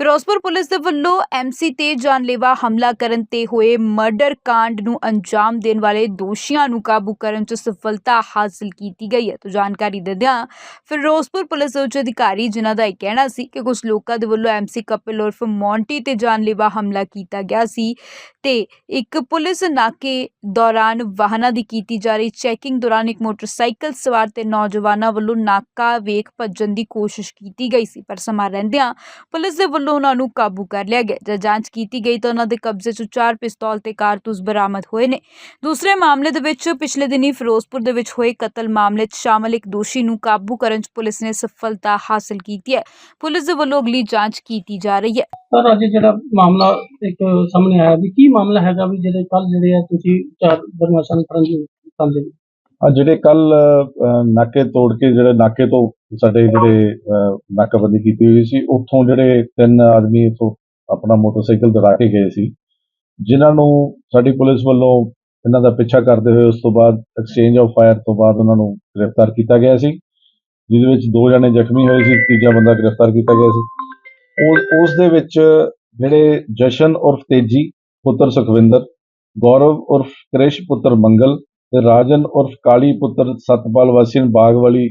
Firozpur police ਦੇ ਵੱਲੋਂ MC ਤੇ ਜਾਨਲੇਵਾ ਹਮਲਾ ਕਰਨ ਤੇ ਹੋਏ ਮਰਡਰ ਕਾਂਡ ਨੂੰ ਅੰਜਾਮ ਦੇਣ ਵਾਲੇ ਦੋਸ਼ੀਆਂ ਨੂੰ ਕਾਬੂ ਕਰਨ 'ਚ ਸਫਲਤਾ ਹਾਸਲ ਕੀਤੀ ਗਈ ਹੈ। ਤੋਂ ਜਾਣਕਾਰੀ ਦਿੰਦਿਆਂ ਫਿਰੋਜ਼ਪੁਰ ਪੁਲਿਸ ਦੇ ਉੱਚ ਅਧਿਕਾਰੀ, ਜਿਨ੍ਹਾਂ ਦਾ ਇਹ ਕਹਿਣਾ ਸੀ ਕਿ ਕੁਝ ਲੋਕਾਂ ਦੇ ਵੱਲੋਂ ਐਮਸੀ ਕਪਿਲ ਉਰਫ ਮੌਂਟੀ ਤੇ ਜਾਨਲੇਵਾ ਹਮਲਾ ਕੀਤਾ ਗਿਆ ਸੀ ਤੇ ਇੱਕ ਪੁਲਿਸ ਨਾਕੇ ਦੌਰਾਨ ਵਾਹਨਾਂ ਦੀ ਕੀਤੀ ਜਾ ਰਹੀ ਚੈਕਿੰਗ ਦੌਰਾਨ ਇੱਕ ਮੋਟਰਸਾਈਕਲ ਸਵਾਰ ਤੇ ਨੌਜਵਾਨਾਂ ਵੱਲੋਂ ਨਾਕਾ ਵੇਖ ਭੱਜਣ ਦੀ ਕੋਸ਼ਿਸ਼ ਕੀਤੀ ਗਈ ਸੀ। ਪਰ ਸਮਾਂ ਰਹਿੰਦਿਆਂ ਪੁਲਿਸ ਦੇ ਵੱਲੋਂ ਉਹਨਾਂ ਨੂੰ ਕਾਬੂ ਕਰ ਲਿਆ ਗਿਆ। ਜਦ ਜਾਂਚ ਕੀਤੀ ਗਈ ਤਾਂ ਉਹਨਾਂ ਦੇ ਕਬਜ਼ੇ 'ਚੋਂ ਚਾਰ ਪਿਸਤੌਲ ਤੇ ਕਾਰਤੂਸ ਬਰਾਮਦ ਹੋਏ ਨੇ। ਦੂਸਰੇ ਮਾਮਲੇ ਦੇ ਵਿੱਚ ਪਿਛਲੇ ਦਿਨੀ ਫਿਰੋਜ਼ਪੁਰ ਦੇ ਵਿੱਚ ਹੋਏ ਕਤਲ ਮਾਮਲੇ 'ਚ ਸ਼ਾਮਲ ਇੱਕ ਦੋਸ਼ੀ ਨੂੰ ਕਾਬੂ ਕਰਨ 'ਚ ਪੁਲਿਸ ਨੇ ਸਫਲਤਾ ਹਾਸਲ ਕੀਤੀ ਹੈ। ਪੁਲਿਸ ਦੇ ਵੱਲੋਂ ਅਗਲੀ ਜਾਂਚ ਕੀਤੀ ਜਾ ਰਹੀ ਹੈ। ਸਰ, ਅੱਜ ਜਿਹੜਾ ਮਾਮਲਾ ਇੱਕ ਸਾਹਮਣੇ ਆਇਆ ਵੀ ਕੀ ਮਾਮਲਾ ਹੈਗਾ ਵੀ ਜਿਹੜੇ ਕੱਲ ਜਿਹੜੇ ਆ ਤੁਸੀਂ ਚਾਰ ਬਦਮਾਸ਼ਾਂ ਨੂੰ ਫੜਨ ਦੀ ਕਰਦੇ ਆ ਜਿਹੜੇ ਕੱਲ ਨਾਕੇ ਤੋੜ ਕੇ ਜਿਹੜੇ ਨਾਕੇ ਤੋਂ ਸਾਡੇ ਜਿਹੜੇ ਨਾਕਾਬੰਦੀ ਕੀਤੀ ਹੋਈ ਸੀ, ਉੱਥੋਂ ਜਿਹੜੇ ਤਿੰਨ ਆਦਮੀ ਇੱਥੋਂ ਆਪਣਾ ਮੋਟਰਸਾਈਕਲ ਦਰਾ ਕੇ ਗਏ ਸੀ, ਜਿਨ੍ਹਾਂ ਨੂੰ ਸਾਡੀ ਪੁਲਿਸ ਵੱਲੋਂ ਇਹਨਾਂ ਦਾ ਪਿੱਛਾ ਕਰਦੇ ਹੋਏ ਉਸ ਤੋਂ ਬਾਅਦ ਐਕਸਚੇਂਜ ਆਫ ਫਾਇਰ ਤੋਂ ਬਾਅਦ ਉਹਨਾਂ ਨੂੰ ਗ੍ਰਿਫਤਾਰ ਕੀਤਾ ਗਿਆ ਸੀ, ਜਿਹਦੇ ਵਿੱਚ ਦੋ ਜਣੇ ਜ਼ਖਮੀ ਹੋਏ ਸੀ, ਤੀਜਾ ਬੰਦਾ ਗ੍ਰਿਫਤਾਰ ਕੀਤਾ ਗਿਆ ਸੀ। ਉਹ, ਉਸ ਦੇ ਵਿੱਚ ਜਿਹੜੇ ਜਸ਼ਨ ਉਰਫ ਤੇਜੀ ਪੁੱਤਰ ਸੁਖਵਿੰਦਰ, ਗੌਰਵ ਉਰਫ ਕ੍ਰਿਸ਼ ਪੁੱਤਰ ਮੰਗਲ ਤੇ ਰਾਜਨ ਉਰਫ ਕਾਲੀ ਪੁੱਤਰ ਸਤਪਾਲ ਵਾਸੀਨ ਬਾਗ ਵਾਲੀ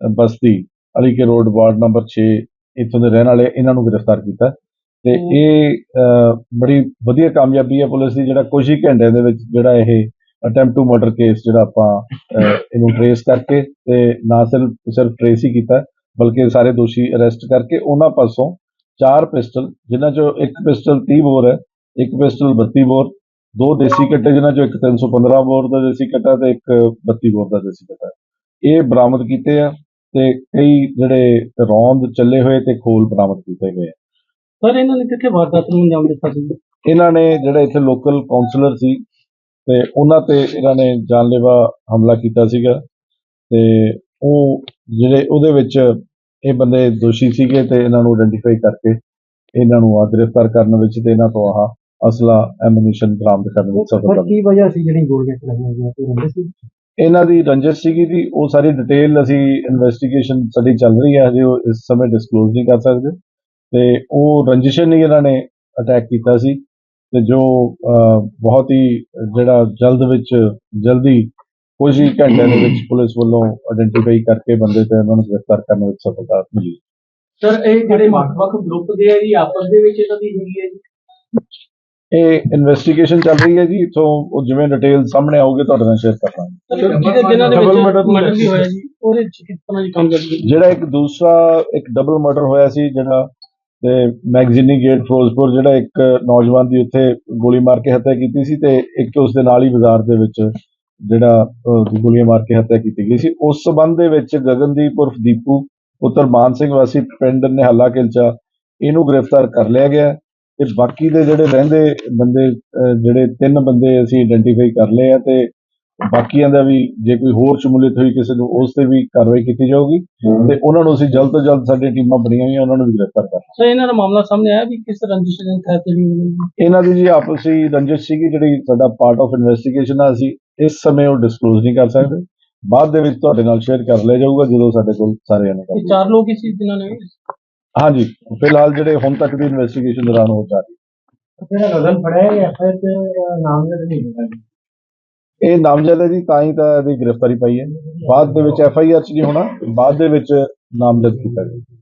ਬਸਤੀ ਅਲੀ ਕੇ ਰੋਡ ਵਾਰਡ ਨੰਬਰ 6 ਇੱਥੋਂ ਦੇ ਰਹਿਣ ਵਾਲੇ ਇਹਨਾਂ ਨੂੰ ਗ੍ਰਿਫਤਾਰ ਕੀਤਾ। ਤੇ ਇਹ ਬੜੀ ਵਧੀਆ ਕਾਮਯਾਬੀ ਹੈ ਪੁਲਿਸ ਦੀ ਜਿਹੜਾ ਕੁਝ ਹੀ ਘੰਟਿਆਂ ਦੇ ਵਿੱਚ ਜਿਹੜਾ ਇਹ ਅਟੈਂਪਟ ਟੂ ਮਰਡਰ ਕੇਸ ਜਿਹੜਾ ਆਪਾਂ ਇਹਨੂੰ ਟਰੇਸ ਕਰਕੇ ਤੇ ਨਾ ਸਿਰਫ ਸਿਰਫ ਟਰੇਸ ਹੀ ਕੀਤਾ ਬਲਕਿ ਸਾਰੇ ਦੋਸ਼ੀ ਅਰੈਸਟ ਕਰਕੇ ਉਹਨਾਂ ਪਾਸੋਂ ਚਾਰ ਪਿਸਟਲ ਜਿਨ੍ਹਾਂ ਚੋਂ ਇੱਕ ਪਿਸਟਲ 30 ਬੋਰ ਹੈ ਇੱਕ ਪਿਸਟਲ 32 ਬੋਰ ਦੋ ਦੇਸੀ ਕੱਟੇ ਜਿਨ੍ਹਾਂ ਚੋਂ ਇੱਕ 315 ਬੋਰ ਦਾ ਦੇਸੀ ਕੱਟਾ ਤੇ ਇੱਕ 32 ਬੋਰ ਦਾ ਦੇਸੀ ਕੱਟਾ ਇਹ ਬਰਾਮਦ ਕੀਤੇ ਆ ਤੇ ਕਈ ਜਿਹੜੇ ਰੌਂਦ ਚੱਲੇ ਹੋਏ ਤੇ ਖੋਲ ਬਰਾਮਦ ਕੀਤੇ ਗਏ ਆ। ਸਰ ਇਹਨਾਂ ਨੇ ਕਿੱਥੇ ਵਾਰਦਾਤ ਨੂੰ ਅੰਜਾਮ ਦਿੱਤਾ ਸੀ ਇਹਨਾਂ ਨੇ ਜਿਹੜੇ ਇੱਥੇ ਲੋਕਲ ਕਾਉਂਸਲਰ ਸੀ ਤੇ ਉਹਨਾਂ ਤੇ ਇਹਨਾਂ ਨੇ ਜਾਨਲੇਵਾ ਹਮਲਾ ਕੀਤਾ ਸੀਗਾ ਤੇ ਉਹ ਜਿਹੜੇ ਉਹਦੇ ਵਿੱਚ ਇਹ ਬੰਦੇ ਦੋਸ਼ੀ ਸੀਗੇ ਤੇ ਇਹਨਾਂ ਨੂੰ ਆਇਡੈਂਟੀਫਾਈ ਕਰਕੇ ਇਹਨਾਂ ਨੂੰ ਗ੍ਰਿਫਤਾਰ ਕਰਨ ਵਿੱਚ ਤੇ ਇਹਨਾਂ ਤੋਂ ਆਹ ਅਸਲਾ ਐਮੂਨੀਸ਼ਨ ਬਰਾਮਦ ਕਰਨ ਵਿੱਚ ਸਫਲਤਾ ਮਿਲੀ। ਕੀ ਵਜ੍ਹਾ ਸੀ ਜਿਹੜੀ ਗੋਲੀਆਂ ਚਲਾਈਆਂ ਗਈਆਂ? ਤੇ ਰਹਿੰਦੇ ਸੀ? ਇਹਨਾਂ ਦੀ ਰੰਜਿਸ਼ ਸੀਗੀ ਜੀ ਉਹ ਸਾਰੀ ਡਿਟੇਲ ਅਸੀਂ ਇਨਵੈਸਟੀਗੇਸ਼ਨ ਸਾਡੀ ਚੱਲ ਰਹੀ ਹੈ ਹਜੇ ਉਹ ਇਸ ਸਮੇਂ ਡਿਸਕਲੋਜ਼ ਨਹੀਂ ਕਰ ਸਕਦੇ। ਤੇ ਉਹ ਰੰਜਿਸ਼ ਨਹੀਂ ਇਹਨਾਂ ਨੇ ਅਟੈਕ ਕੀਤਾ ਸੀ। ਤੇ ਜੋ ਬਹੁਤ ਹੀ ਜਿਹੜਾ ਜਲਦ ਵਿੱਚ ਜਲਦੀ ਕੁਝ ਹੀ ਘੰਟਿਆਂ ਦੇ ਵਿੱਚ ਪੁਲਿਸ ਵੱਲੋਂ ਆਇਡੈਂਟੀਫਾਈ ਕਰਕੇ ਬੰਦੇ ਤੇ ਉਹਨਾਂ ਨੂੰ ਗ੍ਰਿਫਤਾਰ ਕਰਨ ਵਿੱਚ ਸਫਲਤਾ ਮਿਲੀ ਸਰ ਇਹ ਜਿਹੜੇ ਵੱਖ-ਵੱਖ ਗਰੁੱਪ ਦੇ ਆ ਜੀ ਆਪਸ ਦੇ ਵਿੱਚ ਇਹਨਾਂ ਦੀ ਹੈਗੀ ਹੈ ਜੀ? ਇਹ ਇਨਵੈਸਟੀਗੇਸ਼ਨ ਚੱਲ ਰਹੀ ਹੈ ਜੀ ਤੋਂ ਉਹ ਜਿਵੇਂ ਡਿਟੇਲ ਸਾਹਮਣੇ ਆਊਗੀ ਤੁਹਾਡੇ ਨਾਲ ਸ਼ੇਅਰ ਕਰਾਂਗੇ ਜਿਹਦੇ ਜਿਨ੍ਹਾਂ ਦੇ Double ਵਿੱਚ murder ਵੀ ਮਰਡਰ ਵੀ ਹੋਇਆ ਹੋਇਆ ਜੀ? ਉਹਦੇ ਚ ਕਿਸ ਤਰ੍ਹਾਂ ਦੀ ਕਾਮਯਾਬੀ ਜਿਹੜਾ ਇੱਕ ਦੂਸਰਾ ਇੱਕ ਡਬਲ ਮਰਡਰ ਹੋਇਆ ਸੀ ਜਿਹੜਾ ਤੇ ਮੈਗਜ਼ੀਨੀ ਗੇਟ ਫਿਰੋਜ਼ਪੁਰ ਜਿਹੜਾ ਇੱਕ ਨੌਜਵਾਨ ਦੀ ਉੱਥੇ ਗੋਲੀ ਮਾਰ ਕੇ ਹੱਤਿਆ ਕੀਤੀ ਸੀ ਤੇ ਇੱਕ ਉਸ ਦੇ ਨਾਲ ਹੀ ਬਾਜ਼ਾਰ ਦੇ ਵਿੱਚ ਜਿਹੜਾ ਗੋਲੀਆਂ ਮਾਰ ਕੇ ਹੱਤਿਆ ਕੀਤੀ ਗਈ ਸੀ। ਉਸ ਸਬੰਧ ਦੇ ਵਿੱਚ ਗਗਨਦੀਪ ਉਰਫ ਦੀਪੂ ਪੁੱਤਰ ਮਾਨ ਸਿੰਘ ਵਾਸੀ ਪਿੰਡ ਨਿਹਾਲਾ ਕਿਲਚਾ ਇਹਨੂੰ ਗ੍ਰਿਫਤਾਰ ਕਰ ਲਿਆ ਗਿਆ। ਤੇ ਬਾਕੀ ਦੇ ਜਿਹੜੇ ਰਹਿੰਦੇ ਬੰਦੇ ਜਿਹੜੇ ਤਿੰਨ ਬੰਦੇ ਅਸੀਂ ਆਇਡੈਂਟੀਫਾਈ ਕਰ ਲਏ ਆ ਤੇ ਬਾਕੀਆਂ ਦਾ ਵੀ ਜੇ ਕੋਈ ਹੋਰ ਸ਼ਮੂਲੀਅਤ ਹੋਈ ਕਿਸੇ ਨੂੰ ਉਸ ਤੇ ਵੀ ਕਾਰਵਾਈ ਕੀਤੀ ਜਾਊਗੀ ਤੇ ਉਹਨਾਂ ਨੂੰ ਅਸੀਂ ਜਲਦ ਤੋਂ ਜਲਦ ਸਾਡੀਆਂ ਟੀਮਾਂ ਬਣੀਆਂ ਹੋਈਆਂ ਉਹਨਾਂ ਨੂੰ ਵੀ ਗ੍ਰਿਫਤਾਰ ਕਰ ਸਰ ਇਹਨਾਂ ਦਾ ਮਾਮਲਾ ਸਾਹਮਣੇ ਆਇਆ ਵੀ ਕਿਸ ਰੰਜਿਸ਼ ਦੇ ਤਹਿਤ ਵੀ ਇਹਨਾਂ ਦੀ ਜੀ ਆਪਸੀ ਰੰਜਿਸ਼ ਸੀਗੀ ਜਿਹੜੀ ਸਾਡਾ ਪਾਰਟ ਆਫ ਇਨਵੈਸਟੀਗੇਸ਼ਨ ਆ ਅਸੀਂ ਇਸ ਸਮੇਂ ਉਹ ਡਿਸਕਲੋਜ਼ ਨਹੀਂ ਕਰ ਸਕਦੇ। ਬਾਅਦ ਦੇ ਵਿੱਚ ਤੁਹਾਡੇ ਨਾਲ ਸ਼ੇਅਰ ਕਰ ਲਿਆ ਜਾਊਗਾ ਜਦੋਂ ਸਾਡੇ ਕੋਲ ਸਾਰੇ ਜਾਣੇ ਇਹ ਕਰ ਚਾਰ ਲੋਕ ਹੀ ਸੀ ਜਿਨ੍ਹਾਂ ਨੇ? ਹਾਂਜੀ ਫਿਲਹਾਲ ਜਿਹੜੇ ਹੁਣ ਤੱਕ ਦੀ ਇਨਵੈਸਟੀਗੇਸ਼ਨ ਦੌਰਾਨ ਹੋ ਜਾ ਰਹੀ ਜਿਹੜਾ ਨਜ਼ਰ ਫੜਿਆ ਹੈ ਐਫਆਈਆਰ ਤੇ ਨਾਮ ਦੇ ਨਹੀਂ ਹੁੰਦਾ ਇਹ ਨਾਮਜ਼ਦ ਹੈ ਜੀ ਤਾਂ ਹੀ ਤਾਂ ਇਹਦੀ ਗ੍ਰਿਫਤਾਰੀ ਪਾਈ ਹੈ। ਬਾਅਦ ਦੇ ਵਿੱਚ ਐਫ ਆਈ ਆਰ ਚ ਨਹੀਂ ਹੋਣਾ ਬਾਅਦ ਦੇ ਵਿੱਚ ਨਾਮਜ਼ਦ ਕੀਤਾ ਜਾਊਗਾ